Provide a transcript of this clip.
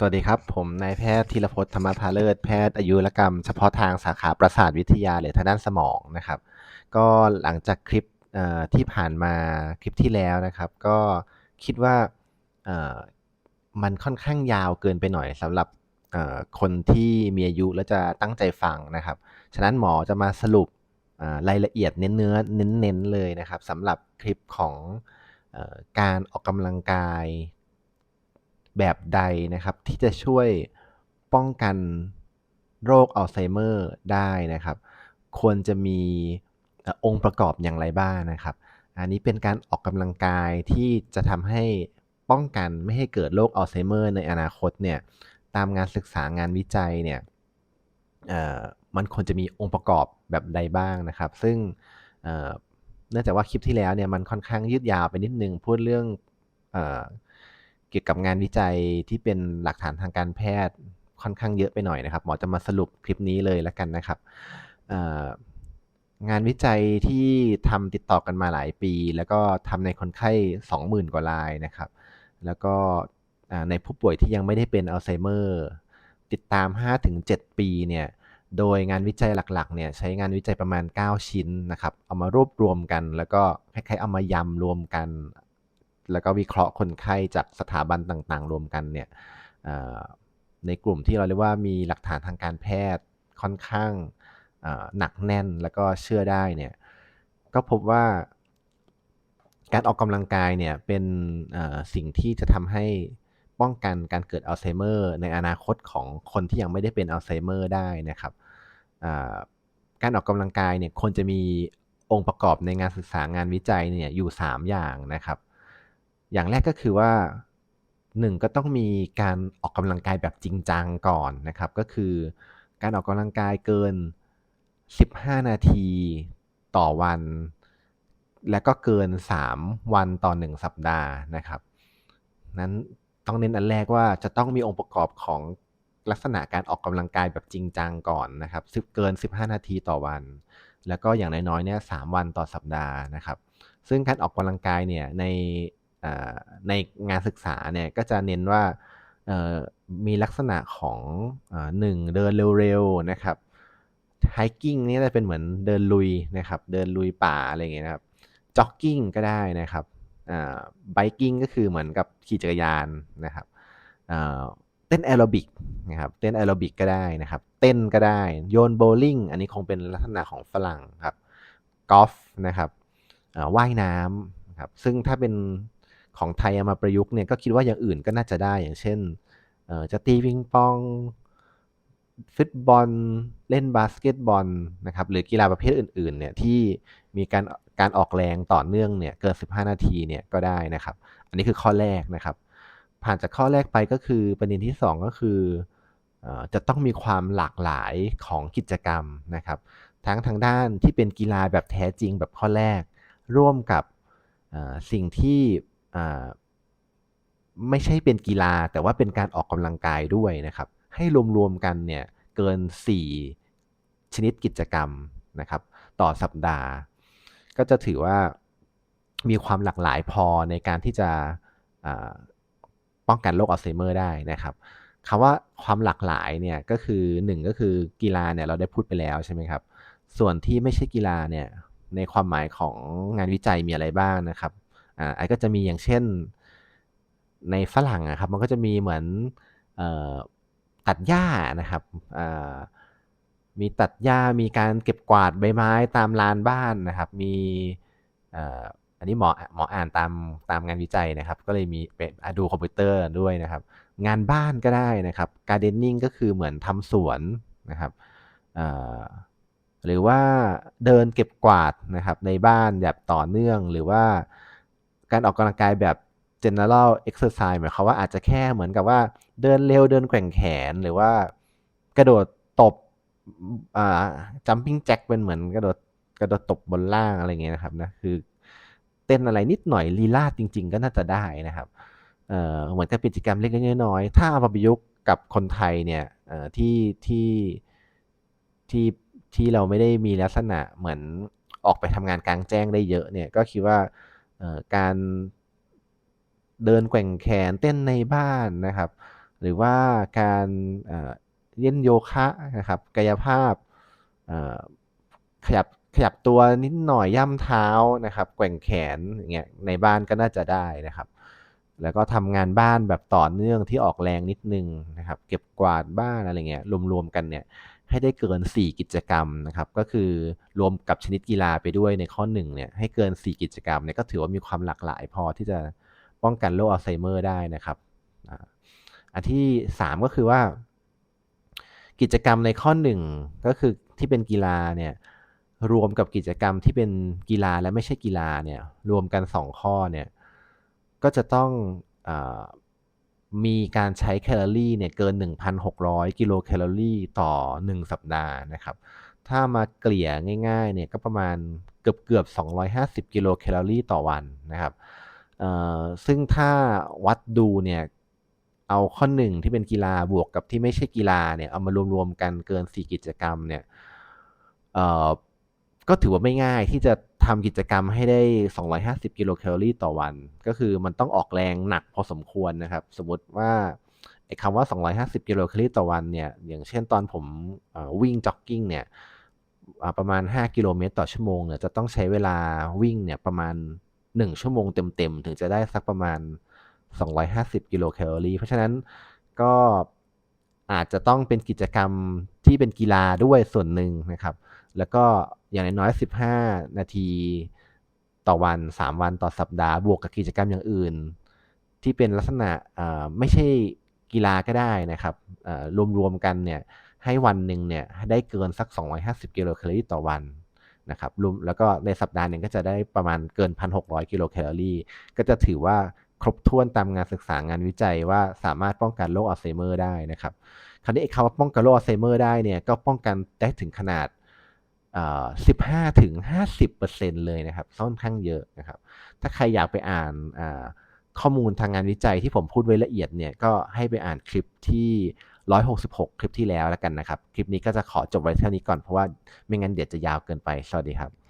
สวัสดีครับ ผมนายแพทย์ธีรพจน์ธรรมพาเลิศแพทย์อายุรกรรมเฉพาะทางสาขาประสาทวิทยาหรือทางด้านสมองนะครับ ก็หลังจากคลิปที่ผ่านมาคลิปที่แล้วนะครับ ก็คิดว่ามันค่อนข้างยาวเกินไปหน่อยสำหรับคนที่มีอายุและจะตั้งใจฟังนะครับ ฉะนั้นหมอจะมาสรุปรายละเอียดเน้นเนื้อเน้นๆเลยนะครับสำหรับคลิปของอการออกกำลังกาย แบบใดนะครับ ที่จะช่วยป้องกันโรคอัลไซเมอร์ได้นะครับ ควรจะมีองค์ประกอบอย่างไรบ้างนะครับ อันนี้เป็นการออกกำลังกายที่จะทำให้ป้องกันไม่ให้เกิดโรคอัลไซเมอร์ในอนาคตเนี่ยตามงานศึกษางานวิจัยเนี่ยมันควรจะมีองค์ประกอบแบบใดบ้างนะครับ ซึ่งเอ่อเนื่องจากว่าคลิปที่แล้วเนี่ยมันค่อนข้างยืดยาวไปนิดนึงพูดเรื่อง เกี่ยวกับงานวิจัยที่เป็นหลักฐานทางการแพทย์ค่อนข้างเยอะไปหน่อยนะครับ หมอจะมาสรุปคลิปนี้เลยแล้วกันนะครับงานวิจัยที่ทำติดต่อกันมาหลายปี แล้วก็ทำในคนไข้ 20,000 กว่ารายนะครับ แล้วก็ในผู้ป่วยที่ยังไม่ได้เป็นอัลไซเมอร์ ติดตาม 5-7 ปีเนี่ยโดยงานวิจัยหลักๆเนี่ยใช้งานวิจัยประมาณ 9 ชิ้นนะครับ เอามารวบรวมกัน แล้วก็คล้ายๆเอามายำรวมกัน แล้วก็วิเคราะห์คนไข้จากสถาบันต่างๆ รวมกันเนี่ยในกลุ่มที่เราเรียกว่ามีหลักฐานทางการแพทย์ค่อนข้างหนักแน่นแล้วก็เชื่อได้เนี่ยก็พบว่าการออกกำลังกายเนี่ยเป็นสิ่งที่จะทำให้ป้องกันการเกิดอัลไซเมอร์ในอนาคตของคนที่ยังไม่ได้เป็นอัลไซเมอร์ได้นะครับการออกกำลังกายเนี่ยควรจะมีองค์ประกอบในงานศึกษางานวิจัยเนี่ยอยู่ 3 อย่างนะครับ อย่างแรกก็คือว่า1ก็ต้องมีการออกกำลังกายแบบจริงจังก่อนนะครับ ก็คือการออกกำลังกายเกิน 15 นาทีต่อวัน และก็เกิน 3 วันต่อ 1 สัปดาห์นะครับนั้นต้องเน้นอันแรกว่าจะต้องมีองค์ประกอบของลักษณะการออกกำลังกายแบบจริงจังก่อนนะครับสิบเกิน 15 นาทีต่อวัน แล้วก็อย่างน้อยๆเนี่ยสวันต่อสัปดาห์นะครับ ซึ่งการออกกำลังกายเนี่ยใน ในงานศึกษาเนี่ยก็จะเน้นว่ามีลักษณะของอหนึ่งเดินเร็วๆนะครับ hiking นี่จะเป็นเหมือนเดินลุยนะครับเดินลุยป่าอะไรอย่างเงี้ยนะครับ jogging ก็ได้นะครับอ่า biking ก็คือเหมือนกับขี่จักรยานนะครับเต้นแอโรบิกนะครับเต้นแอโรบิกก็ได้นะครับ เต้นก็ได้โยนโบว์ลิ่งอันนี้คงเป็นลักษณะของฝรั่งครับกอล์ฟนะครับว่ายน้ำครับซึ่งถ้าเป็น ของไทยเอามาประยุกต์เนี่ยก็คิดว่าอย่างอื่นก็น่าจะได้อย่างเช่นจะตีปิงปองฟุตบอลเล่นบาสเกตบอลนะครับหรือกีฬาประเภทอื่นๆเนี่ยที่มีการการออกแรงต่อเนื่องเนี่ยเกิน 15 นาทีเนี่ยก็ได้นะครับ อันนี้คือข้อแรกนะครับ ผ่านจากข้อแรกไปก็คือประเด็นที่ 2 ก็คืออจะต้องมีความหลากหลายของกิจกรรมนะครับ ทั้งทางด้านที่เป็นกีฬาแบบแท้จริงแบบข้อแรก ร่วมกับสิ่งที่ ไม่ใช่เป็นกีฬาแต่ว่าเป็นการออกกำลังกายด้วยนะครับ ให้รวมๆกันเนี่ยเกิน 4 ชนิดกิจกรรมนะครับ ต่อสัปดาห์ ก็จะถือว่ามีความหลากหลายพอในการที่จะป้องกันโรคอัลไซเมอร์ได้นะครับคำว่าความหลากหลายเนี่ยก็คือ 1 ก็คือกีฬาเนี่ยเราได้พูดไปแล้วใช่ไหมครับ ส่วนที่ไม่ใช่กีฬาเนี่ยในความหมายของงานวิจัยมีอะไรบ้างนะครับ อ่าไอก็จะมีอย่างเช่นในฝรั่งอะครับมันก็จะมีเหมือนออตัดหญ้านะครับมีตัดหญ้ามีการเก็บกวาดใบไม้ตามลานบ้านนะครับ มีอันนี้หมอหมออ่านตามตามงานวิจัยนะครับ ก็เลยมีเป็นดูคอมพิวเตอร์ด้วยนะครับ งานบ้านก็ได้นะครับ gardening ก็คือเหมือนทำสวนนะครับหรือว่าเดินเก็บกวาดนะครับในบ้านแบบต่อเนื่องหรือว่า การออกกำลังกายแบบ general exercise หมายความว่าอาจจะแค่เหมือนกับว่าเดินเร็วเดินแกว่งแขนหรือว่ากระโดดตบอ่า jumping jack เป็นเหมือนกระโดดกระโดดตบบนล่างอะไรเงี้ยนะครับนะคือเต้นอะไรนิดหน่อยลีลาดจริง ๆ ก็น่าจะได้นะครับเอ่อเหมือนกับกิจกรรมเล็กๆน้อยๆถ้าเอามาประยุกต์กับคนไทยเนี่ยเอ่อที่ที่ที่ที่เราไม่ได้มีลักษณะเหมือนออกไปทำงานกลางแจ้งได้เยอะเนี่ยก็คิดว่า การเดินแกว่งแขนเต้นในบ้านนะครับ หรือว่าการเล่นโยคะนะครับกายภาพขยับขยับตัวนิดหน่อยย่ำเท้านะครับ แกว่งแขนอย่างเงี้ยในบ้านก็น่าจะได้นะครับ แล้วก็ทำงานบ้านแบบต่อเนื่องที่ออกแรงนิดนึงนะครับ เก็บกวาดบ้านอะไรเงี้ยรวมๆกันเนี่ย ให้ได้เกิน 4 กิจกรรมนะครับ ก็คือรวมกับชนิดกีฬาไปด้วยในข้อ1เนี่ยให้เกิน 4 กิจกรรมเนี่ยก็ถือว่ามีความหลากหลายพอที่จะป้องกันโรคอัลไซเมอร์ได้นะครับ อันที่ 3 ก็คือว่า กิจกรรมในข้อ 1 ก็คือที่เป็นกีฬาเนี่ยรวมกับกิจกรรมที่เป็นกีฬาและไม่ใช่กีฬาเนี่ยรวมกัน 2 ข้อเนี่ยก็จะต้องอ มีการใช้แคลอรี่เนี่ยเกิน 1,600 กิโลแคลอรี่ต่อ 1 สัปดาห์นะครับ ถ้ามาเกลี่ยง่าย ๆ เนี่ยก็ประมาณเกือบเกือบ 250 กิโลแคลอรี่ต่อวันนะครับซึ่งถ้าวัดดูเนี่ยเอาข้อ1ที่เป็นกีฬาบวกกับที่ไม่ใช่กีฬาเนี่ยเอามารวมๆกันเกิน 4 กิจกรรมเนี่ยก็ถือว่าไม่ง่ายที่จะ ทำกิจกรรมให้ได้ 250 กิโลแคลอรี่ต่อวัน ก็คือมันต้องออกแรงหนักพอสมควรนะครับ สมมติว่าไอ้คำว่า 250 กิโลแคลอรี่ต่อวันเนี่ย อย่างเช่นตอนผมวิ่งจ็อกกิ้งเนี่ยประมาณ 5 กิโลเมตรต่อชั่วโมงเนี่ยจะต้องใช้เวลาวิ่งเนี่ยประมาณ 1 ชั่วโมงเต็มๆ ถึงจะได้สักประมาณ 250 กิโลแคลอรี่ เพราะฉะนั้นก็อาจจะต้องเป็นกิจกรรมที่เป็นกีฬาด้วยส่วนหนึ่งนะครับ แล้วก็ อย่างน้อยๆ15 นาทีต่อวัน 3 วันต่อสัปดาห์ บวกกับกิจกรรมอย่างอื่น ที่เป็นลักษณะไม่ใช่กีฬาก็ได้นะครับรวมๆกันเนี่ยให้วันหนึ่งเนี่ยได้เกินสัก 250 กิโลแคลอรี่ต่อวันนะครับรวมแล้วก็ในสัปดาห์หนึ่งก็จะได้ประมาณเกิน 1,600 กิโลแคลอรี่ ก็จะถือว่าครบถ้วนตามงานศึกษางานวิจัยว่าสามารถป้องกันโรคอัลไซเมอร์ได้นะครับ คราวนี้ไอ้คำว่าป้องกันโรคอัลไซเมอร์ได้เนี่ยก็ป้องกันได้ถึงขนาด อ่า15ถึงห้าสิบเปอร์เซ็นเลยนะครับค่อนข้างเยอะนะครับ ถ้าใครอยากไปอ่านข้อมูลทางงานวิจัยที่ผมพูดไว้ละเอียดเนี่ยก็ให้ไปอ่านคลิปที่166คลิปที่แล้วแล้วกันนะครับ คลิปนี้ก็จะขอจบไว้เท่านี้ก่อนเพราะว่าไม่งั้นเดี๋ยวจะยาวเกินไป สวัสดีครับ